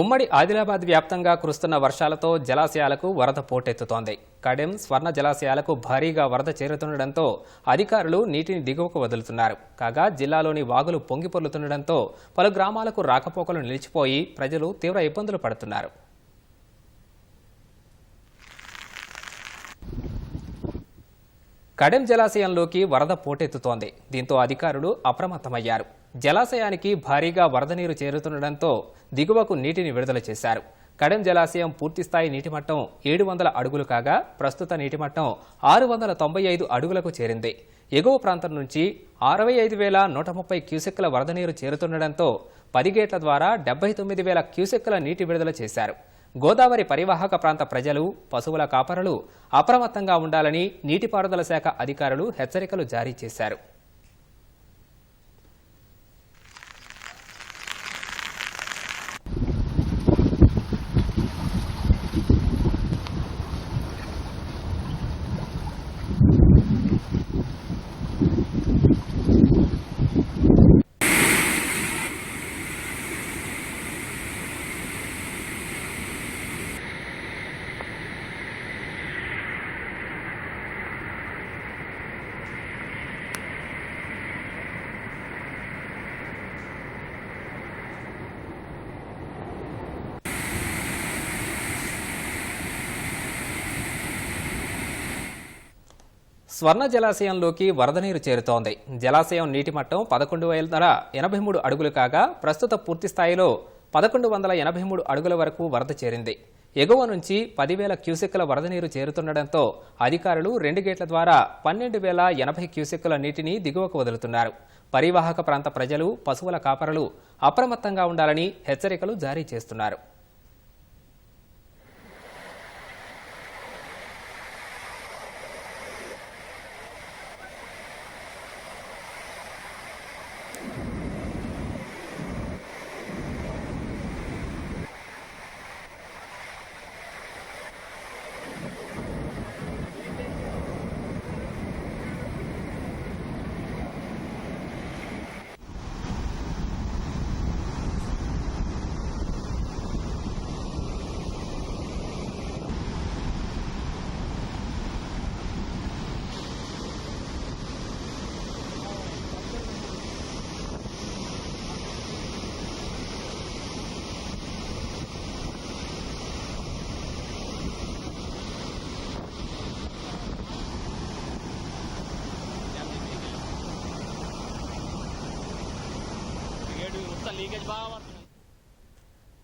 ఉమ్మడి ఆదిలాబాద్ వ్యాప్తంగా కురుస్తున్న వర్షాలతో జలాశయాలకు వరద పోటెత్తుతోంది. కడెం స్వర్ణ జలాశయాలకు భారీగా వరద చేరుతుండటంతో అధికారులు నీటిని దిగువకు వదులుతున్నారు. కాగా జిల్లాలోని వాగులు పొంగిపొర్లుతుండటంతో పలు గ్రామాలకు రాకపోకలు నిలిచిపోయి ప్రజలు తీవ్ర ఇబ్బందులు పడుతున్నారు. కడెం జలాశయంలోకి వరద పోటెత్తుతోంది. దీంతో అధికారులు అప్రమత్తమయ్యారు. జలాశయానికి భారీగా వరద నీరు చేరుతుండటంతో దిగువకు నీటిని విడుదల చేశారు. కడెం జలాశయం పూర్తిస్థాయి నీటిమట్టం ఏడు వందల అడుగులు కాగా ప్రస్తుత నీటిమట్టం ఆరు వందల తొంభై ఐదు అడుగులకు చేరింది. ఎగువ ప్రాంతం నుంచి అరవై ఐదు వేల నూట ముప్పై క్యూసెక్కుల వరద నీరు చేరుతుండటంతో పది గేట్ల ద్వారా డెబ్బై తొమ్మిది వేల క్యూసెక్కుల నీటి విడుదల చేశారు. గోదావరి పరివాహక ప్రాంత ప్రజలు పశువుల కాపరులు అప్రమత్తంగా ఉండాలని నీటిపారుదల శాఖ అధికారులు హెచ్చరికలు జారీ చేశారు. స్వర్ణ జలాశయంలోకి వరద నీరు చేరుతోంది. జలాశయం నీటి మట్టం పదకొండు వేల ఎనభై మూడు అడుగులు కాగా ప్రస్తుత పూర్తి స్థాయిలో పదకొండు వందల ఎనభై మూడు అడుగుల వరకు వరద చేరింది. ఎగువ నుంచి పదివేల క్యూసెక్కుల వరద నీరు చేరుతుండటంతో అధికారులు రెండు గేట్ల ద్వారా పన్నెండు వేల ఎనభై క్యూసెక్కుల నీటిని దిగువకు వదులుతున్నారు. పరివాహక ప్రాంత ప్రజలు పశువుల కాపరులు అప్రమత్తంగా ఉండాలని హెచ్చరికలు జారీ చేస్తున్నారు.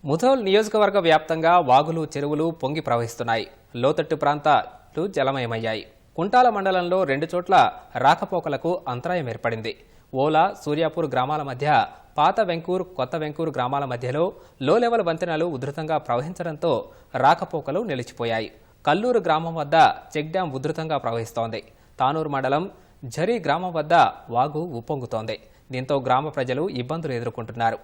ముథోల్ నియోజకవర్గ వ్యాప్తంగా వాగులు చెరువులు పొంగి ప్రవహిస్తున్నాయి. లోతట్టు ప్రాంతాలు జలమయమయ్యాయి. కుంటాల మండలంలో రెండు చోట్ల రాకపోకలకు అంతరాయం ఏర్పడింది. ఓలా సూర్యాపూర్ గ్రామాల మధ్య పాత వెంకూర్ కొత్త వెంకూర్ గ్రామాల మధ్యలో లో లెవెల్ వంతెనలు ఉధృతంగా ప్రవహించడంతో రాకపోకలు నిలిచిపోయాయి. కల్లూరు గ్రామం వద్ద చెక్ డ్యాం ఉధృతంగా ప్రవహిస్తోంది. తానూరు మండలం ఝరీ గ్రామం వద్ద వాగు ఉప్పొంగుతోంది. దీంతో గ్రామ ప్రజలు ఇబ్బందులు ఎదుర్కొంటున్నారు.